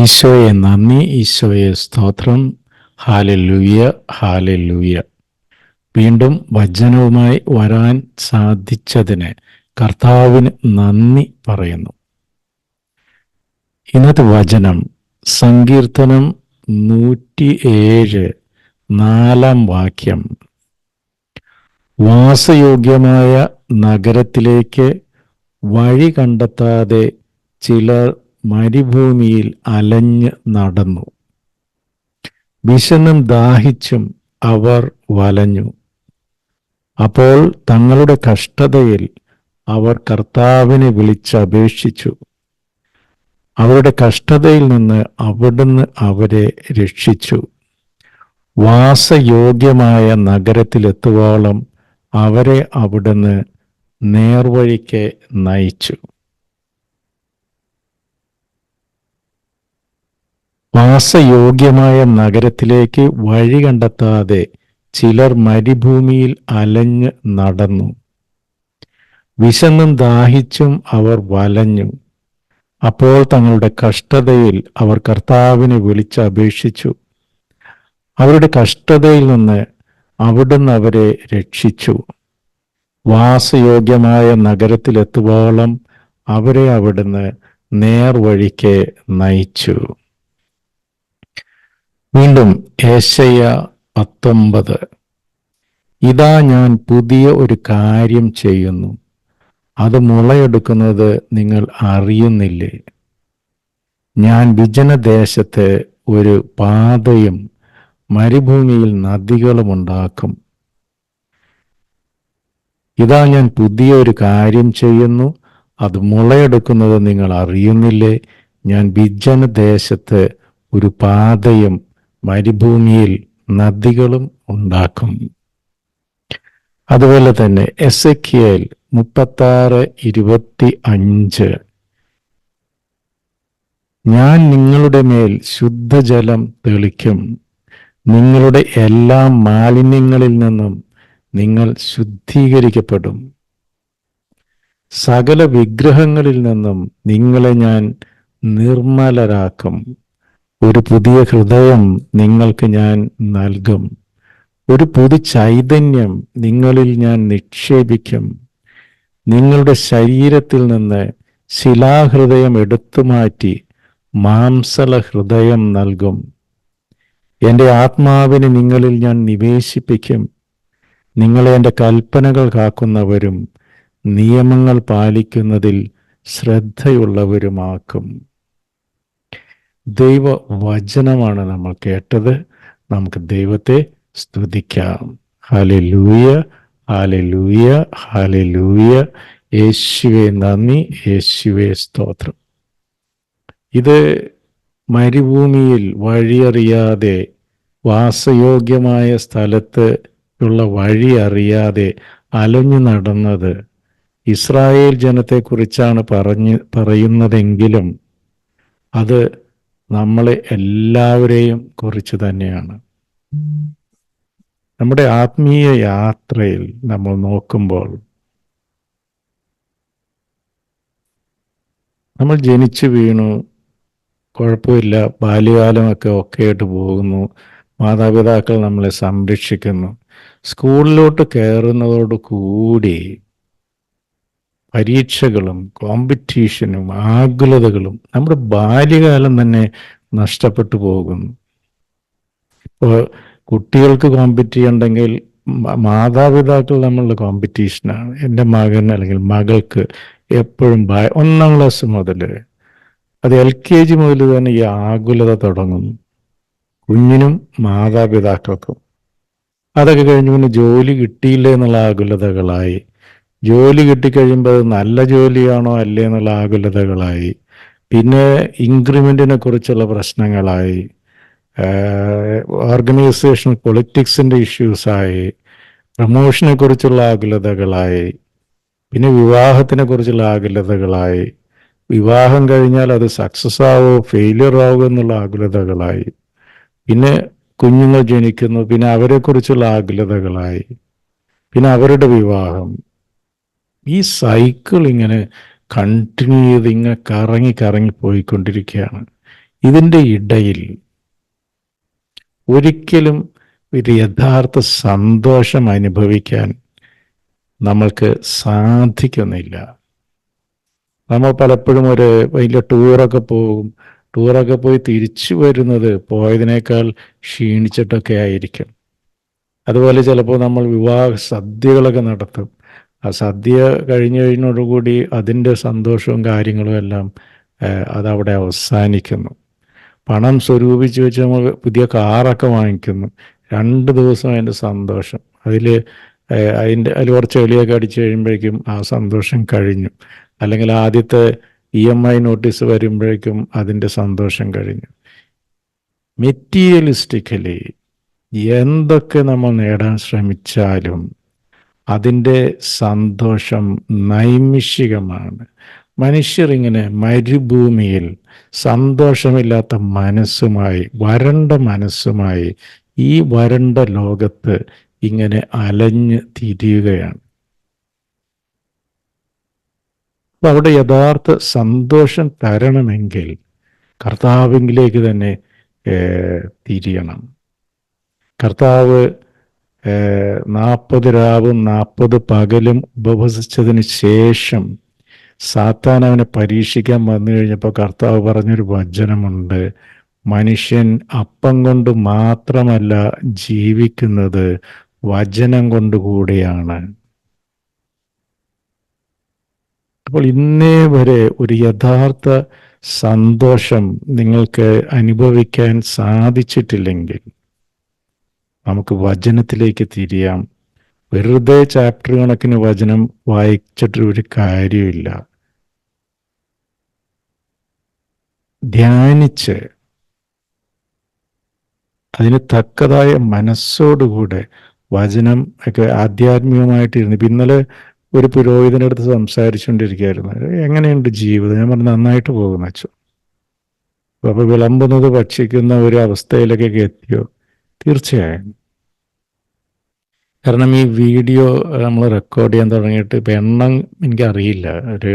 ഈശോയെ നന്ദി. ഈശോയെ സ്തോത്രം. Hallelujah hallelujah. വീണ്ടും വചനവുമായി വരാൻ സാധിച്ചതിന് കർത്താവിന് നന്ദി പറയുന്നു. ഇന്നത്തെ വചനം സങ്കീർത്തനം നൂറ്റി ഏഴ് നാലാം വാക്യം. വാസയോഗ്യമായ നഗരത്തിലേക്ക് വഴി കണ്ടെത്താതെ ചിലർ മരുഭൂമിയിൽ അലഞ്ഞ് നടന്നു. വിശന്നും ദാഹിച്ചും അവർ വലഞ്ഞു. അപ്പോൾ തങ്ങളുടെ കഷ്ടതയിൽ അവർ കർത്താവിനെ വിളിച്ചപേക്ഷിച്ചു അവരുടെ കഷ്ടതയിൽ നിന്ന് അവിടുന്ന് അവരെ രക്ഷിച്ചു. വാസയോഗ്യമായ നഗരത്തിലെത്തുവോളം അവരെ അവിടുന്ന് നേർവഴിക്ക് നയിച്ചു. വാസയോഗ്യമായ നഗരത്തിലേക്ക് വഴി കണ്ടെത്താതെ ചിലർ മരുഭൂമിയിൽ അലഞ്ഞ് നടന്നു. വിശന്നും ദാഹിച്ചും അവർ വലഞ്ഞു. അപ്പോൾ തങ്ങളുടെ കഷ്ടതയിൽ അവർ കർത്താവിനെ വിളിച്ചപേക്ഷിച്ചു അവരുടെ കഷ്ടതയിൽ നിന്ന് അവിടുന്ന് അവരെ രക്ഷിച്ചു. വാസയോഗ്യമായ നഗരത്തിലെത്തുവോളം അവരെ അവിടുന്ന് നേർവഴിക്ക് നയിച്ചു. വീണ്ടും ഏശയ പത്തൊമ്പത്. ഇതാ ഞാൻ പുതിയ ഒരു കാര്യം ചെയ്യുന്നു. അത് മുളയെടുക്കുന്നത് നിങ്ങൾ അറിയുന്നില്ലേ? ഞാൻ വിജനദേശത്ത് ഒരു പാതയും മരുഭൂമിയിൽ നദികളും ഉണ്ടാക്കും. ഇതാ ഞാൻ പുതിയ ഒരു കാര്യം ചെയ്യുന്നു. അത് മുളയെടുക്കുന്നത് നിങ്ങൾ അറിയുന്നില്ലേ? ഞാൻ വിജനദേശത്ത് ഒരു പാതയും മരുഭൂമിയിൽ നദികളും ഉണ്ടാക്കും. അതുപോലെ തന്നെ എസ് എ കെൽ മുപ്പത്തി ആറ് ഇരുപത്തി അഞ്ച് ഞാൻ നിങ്ങളുടെ മേൽ ശുദ്ധജലം തെളിക്കും. നിങ്ങളുടെ എല്ലാ മാലിന്യങ്ങളിൽ നിന്നും നിങ്ങൾ ശുദ്ധീകരിക്കപ്പെടും. സകല വിഗ്രഹങ്ങളിൽ നിന്നും നിങ്ങളെ ഞാൻ നിർമ്മലരാക്കും. ഒരു പുതിയ ഹൃദയം നിങ്ങൾക്ക് ഞാൻ നൽകും. ഒരു പുതു ചൈതന്യം നിങ്ങളിൽ ഞാൻ നിക്ഷേപിക്കും. നിങ്ങളുടെ ശരീരത്തിൽ നിന്ന് ശിലാഹൃദയം എടുത്തു മാറ്റി മാംസള ഹൃദയം നൽകും. എന്റെ ആത്മാവിനെ നിങ്ങളിൽ ഞാൻ നിവേശിപ്പിക്കും. നിങ്ങളെ എന്റെ കൽപ്പനകൾ കാക്കുന്നവരും നിയമങ്ങൾ പാലിക്കുന്നതിൽ ശ്രദ്ധയുള്ളവരുമാക്കും. ദൈവ വചനമാണ് നമ്മൾ കേട്ടത്. നമുക്ക് ദൈവത്തെ സ്തുതിക്കാം. ഹാലലൂയ ഹാലി ലൂയ യേശുവെ നന്ദി യേശുവെ സ്തോത്രം. ഇത് മരുഭൂമിയിൽ വഴിയറിയാതെ വാസയോഗ്യമായ സ്ഥലത്ത് ഉള്ള വഴി അറിയാതെ അലഞ്ഞു നടന്നത് ഇസ്രായേൽ ജനത്തെക്കുറിച്ചാണ് പറഞ്ഞ് പറയുന്നതെങ്കിലും അത് നമ്മളെ എല്ലാവരെയും കുറിച്ച് തന്നെയാണ്. നമ്മുടെ ആത്മീയ യാത്രയിൽ നമ്മൾ നോക്കുമ്പോൾ നമ്മൾ ജനിച്ചു വീണു കുഴപ്പമില്ല ബാല്യകാലമൊക്കെ ഒക്കെ ആയിട്ട് പോകുന്നു മാതാപിതാക്കൾ നമ്മളെ സംരക്ഷിക്കുന്നു സ്കൂളിലോട്ട് കയറുന്നതോട് കൂടി പരീക്ഷകളും കോമ്പറ്റീഷനും ആകുലതകളും നമ്മുടെ ബാല്യകാലം തന്നെ നഷ്ടപ്പെട്ടു പോകുന്നു. ഇപ്പോൾ കുട്ടികൾക്ക് കോമ്പറ്റ് ചെയ്യണ്ടെങ്കിൽ മാതാപിതാക്കൾ നമ്മളുടെ കോമ്പറ്റീഷനാണ് എന്റെ മകൻ അല്ലെങ്കിൽ മകൾക്ക് എപ്പോഴും ഒന്നാം ക്ലാസ് മുതൽ അത് എൽ കെ ജി മുതൽ തന്നെ ഈ ആകുലത തുടങ്ങുന്നു. കുഞ്ഞിനും മാതാപിതാക്കൾക്കും. അതൊക്കെ കഴിഞ്ഞ് പിന്നെ ജോലി കിട്ടിയില്ല എന്നുള്ള ആകുലതകളായി ജോലി കിട്ടിക്കഴിയുമ്പോൾ അത് നല്ല ജോലിയാണോ അല്ലേ എന്നുള്ള ആകുലതകളായി. പിന്നെ ഇൻക്രിമെന്റിനെ കുറിച്ചുള്ള പ്രശ്നങ്ങളായി. ഓർഗനൈസേഷൻ പൊളിറ്റിക്സിന്റെ ഇഷ്യൂസായി പ്രമോഷനെ കുറിച്ചുള്ള ആകുലതകളായി. പിന്നെ വിവാഹത്തിനെ കുറിച്ചുള്ള ആകുലതകളായി. വിവാഹം കഴിഞ്ഞാൽ അത് സക്സസ് ആവോ ഫെയിലിയർ ആവോ എന്നുള്ള ആകുലതകളായി. പിന്നെ കുഞ്ഞുങ്ങൾ ജനിക്കുന്നു പിന്നെ അവരെക്കുറിച്ചുള്ള ആകുലതകളായി. പിന്നെ അവരുടെ വിവാഹം. ഈ സൈക്കിൾ ഇങ്ങനെ കണ്ടിന്യൂ ചെയ്ത് ഇങ്ങനെ കറങ്ങി കറങ്ങി പോയിക്കൊണ്ടിരിക്കുകയാണ്. ഇതിന്റെ ഇടയിൽ ഒരിക്കലും ഒരു യഥാർത്ഥ സന്തോഷം അനുഭവിക്കാൻ നമ്മൾക്ക് സാധിക്കുന്നില്ല. നമ്മൾ പലപ്പോഴും ഒരു വലിയ ടൂറൊക്കെ പോകും. ടൂറൊക്കെ പോയി തിരിച്ചു വരുന്നത് പോയതിനേക്കാൾ ക്ഷീണിച്ചിട്ടൊക്കെ ആയിരിക്കും. അതുപോലെ ചിലപ്പോൾ നമ്മൾ വിവാഹ സദ്യകളൊക്കെ നടത്തും. ആ സദ്യ കഴിഞ്ഞു കഴിഞ്ഞോടുകൂടി അതിന്റെ സന്തോഷവും കാര്യങ്ങളും എല്ലാം അതവിടെ അവസാനിക്കുന്നു. പണം സ്വരൂപിച്ച് വെച്ച് നമ്മൾ പുതിയ കാറൊക്കെ വാങ്ങിക്കുന്നു. രണ്ട് ദിവസം അതിന്റെ സന്തോഷം. അതിൽ അതിന്റെ അതിൽ കുറച്ച് എളിയൊക്കെ അടിച്ചു കഴിയുമ്പോഴേക്കും ആ സന്തോഷം കഴിഞ്ഞു. അല്ലെങ്കിൽ ആദ്യത്തെ ഇ എം ഐ നോട്ടീസ് വരുമ്പോഴേക്കും അതിന്റെ സന്തോഷം കഴിഞ്ഞു. മെറ്റീരിയലിസ്റ്റിക്കലി എന്തൊക്കെ നമ്മൾ നേടാൻ ശ്രമിച്ചാലും അതിന്റെ സന്തോഷം നൈമിഷികമാണ്. മനുഷ്യർ ഇങ്ങനെ മരുഭൂമിയിൽ സന്തോഷമില്ലാത്ത മനസ്സുമായി വരണ്ട മനസ്സുമായി ഈ വരണ്ട ലോകത്ത് ഇങ്ങനെ അലഞ്ഞ് തിരിയുകയാണ്. അപ്പൊ അവിടെ യഥാർത്ഥ സന്തോഷം തരണമെങ്കിൽ കർത്താവിങ്കിലേക്ക് തന്നെ തിരിയണം. കർത്താവ് നാൽപ്പത് രാവും നാൽപ്പത് പകലും ഉപവസിച്ചതിന് ശേഷം സാത്താൻ അവനെ പരീക്ഷിക്കാൻ വന്നു കഴിഞ്ഞപ്പോൾ കർത്താവ് പറഞ്ഞൊരു വചനമുണ്ട്. മനുഷ്യൻ അപ്പം കൊണ്ട് മാത്രമല്ല ജീവിക്കുന്നത് വചനം കൊണ്ടുകൂടിയാണ് അപ്പോൾ ഇന്നേ വരെ ഒരു യഥാർത്ഥ സന്തോഷം നിങ്ങൾക്ക് അനുഭവിക്കാൻ സാധിച്ചിട്ടില്ലെങ്കിൽ നമുക്ക് വചനത്തിലേക്ക് തിരിയാം. വെറുതെ ചാപ്റ്റർ കണക്കിന് വചനം വായിച്ചിട്ട് ഒരു കാര്യമില്ല ധ്യാനിച്ച് അതിന് തക്കതായ മനസ്സോടുകൂടെ വചനം ഒക്കെ ആധ്യാത്മികമായിട്ടിരുന്നു. ഇപ്പം ഇന്നലെ ഒരു പുരോഹിതന്റെ അടുത്ത് സംസാരിച്ചുകൊണ്ടിരിക്കുകയായിരുന്നു. എങ്ങനെയുണ്ട് ജീവിതം? ഞാൻ പറഞ്ഞു നന്നായിട്ട് പോകുന്നു അച്ചു അപ്പൊ വിളമ്പുന്നത് ഭക്ഷിക്കുന്ന ഒരു അവസ്ഥയിലേക്കൊക്കെ എത്തിയോ? തീർച്ചയായും. കാരണം ഈ വീഡിയോ നമ്മൾ റെക്കോർഡ് ചെയ്യാൻ തുടങ്ങിയിട്ട് ഇപ്പം എണ്ണം എനിക്കറിയില്ല. ഒരു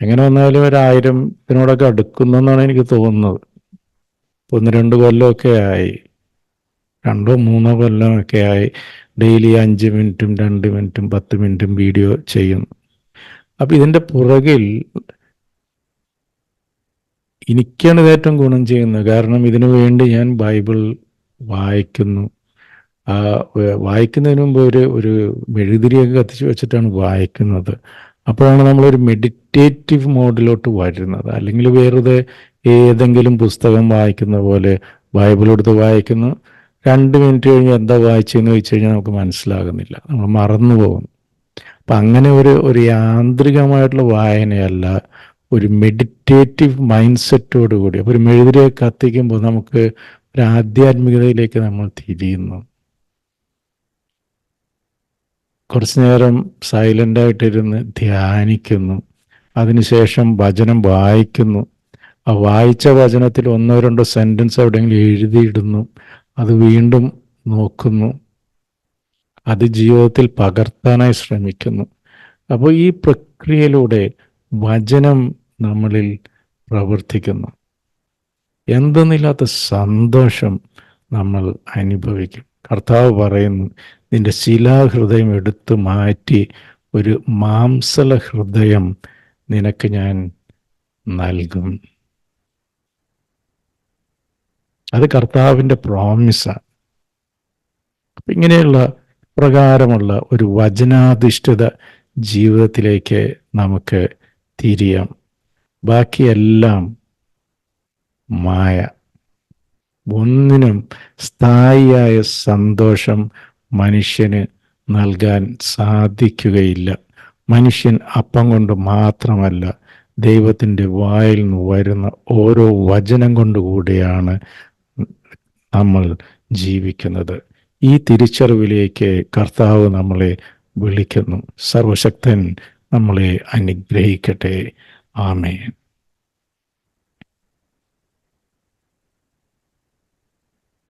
എങ്ങനെ വന്നാലും ഒരു ആയിരത്തിനോടൊക്കെ അടുക്കുന്നു എന്നാണ് എനിക്ക് തോന്നുന്നത്. ഒന്ന് രണ്ട് കൊല്ലമൊക്കെ ആയി. രണ്ടോ മൂന്നോ കൊല്ലമൊക്കെ ആയി. ഡെയിലി അഞ്ച് മിനിറ്റും രണ്ട് മിനിറ്റും പത്ത് മിനിറ്റും വീഡിയോ ചെയ്യുന്നു അപ്പം ഇതിന്റെ പുറകിൽ എനിക്കാണ് ഇത് ഏറ്റവും ഗുണം ചെയ്യുന്നത്. കാരണം ഇതിനു വേണ്ടി ഞാൻ ബൈബിൾ വായിക്കുന്നു. ആ വായിക്കുന്നതിന് മുമ്പ് ഒരു ഒരു മെഴുതിരിയൊക്കെ കത്തിച്ച് വെച്ചിട്ടാണ് വായിക്കുന്നത്. അപ്പോഴാണ് നമ്മളൊരു മെഡിറ്റേറ്റീവ് മോഡിലോട്ട് വരുന്നത്. അല്ലെങ്കിൽ വേറെ ഏതെങ്കിലും പുസ്തകം വായിക്കുന്ന പോലെ ബൈബിൾ എടുത്ത് വായിക്കുന്നു. രണ്ട് മിനിറ്റ് കഴിഞ്ഞ് എന്താ വായിച്ചതെന്ന് ചോദിച്ചു കഴിഞ്ഞാൽ നമുക്ക് മനസ്സിലാകുന്നില്ല. നമ്മൾ മറന്നു പോകുന്നു. അപ്പം അങ്ങനെ ഒരു ഒരു യാന്ത്രികമായിട്ടുള്ള വായനയല്ല ഒരു മെഡിറ്റേറ്റീവ് മൈൻഡ് സെറ്റോട് കൂടി അപ്പോൾ ഒരു മെഴുതിരിയെ കത്തിക്കുമ്പോൾ നമുക്ക് ഒരു ആധ്യാത്മികതയിലേക്ക് നമ്മൾ തിരിയുന്നു. കുറച്ചു നേരം സൈലന്റ് ആയിട്ടിരുന്ന് ധ്യാനിക്കുന്നു. അതിനുശേഷം വചനം വായിക്കുന്നു. ആ വായിച്ച വചനത്തിൽ ഒന്നോ രണ്ടോ സെന്റൻസ് എവിടെയെങ്കിലും എഴുതിയിടുന്നു. അത് വീണ്ടും നോക്കുന്നു. അത് ജീവിതത്തിൽ പകർത്താനായി ശ്രമിക്കുന്നു. അപ്പോൾ ഈ പ്രക്രിയയിലൂടെ വചനം നമ്മളിൽ പ്രവർത്തിക്കുന്നു. എന്തെന്നില്ലാത്ത സന്തോഷം നമ്മൾ അനുഭവിക്കും. കർത്താവ് പറയുന്നു നിന്റെ ശിലാഹൃദയം എടുത്തു മാറ്റി ഒരു മാംസല ഹൃദയം നിനക്ക് ഞാൻ നൽകും. അത് കർത്താവിന്റെ പ്രോമിസാണ് അപ്പം ഇങ്ങനെയുള്ള പ്രകാരമുള്ള ഒരു വചനാധിഷ്ഠിത ജീവിതത്തിലേക്ക് നമുക്ക് തിരിയാം. ബാക്കിയെല്ലാം മായ. ഒന്നിനും സ്ഥായിയായ സന്തോഷം മനുഷ്യന് നൽകാൻ സാധിക്കുകയില്ല. മനുഷ്യൻ അപ്പം കൊണ്ട് മാത്രമല്ല ദൈവത്തിന്റെ വായിൽ നിന്ന് വരുന്ന ഓരോ വചനം കൊണ്ടുകൂടിയാണ് നമ്മൾ ജീവിക്കുന്നത്. ഈ തിരിച്ചറിവിലേക്ക് കർത്താവ് നമ്മളെ വിളിക്കുന്നു. സർവശക്തൻ നമ്മളെ അനുഗ്രഹിക്കട്ടെ. ആമേൻ.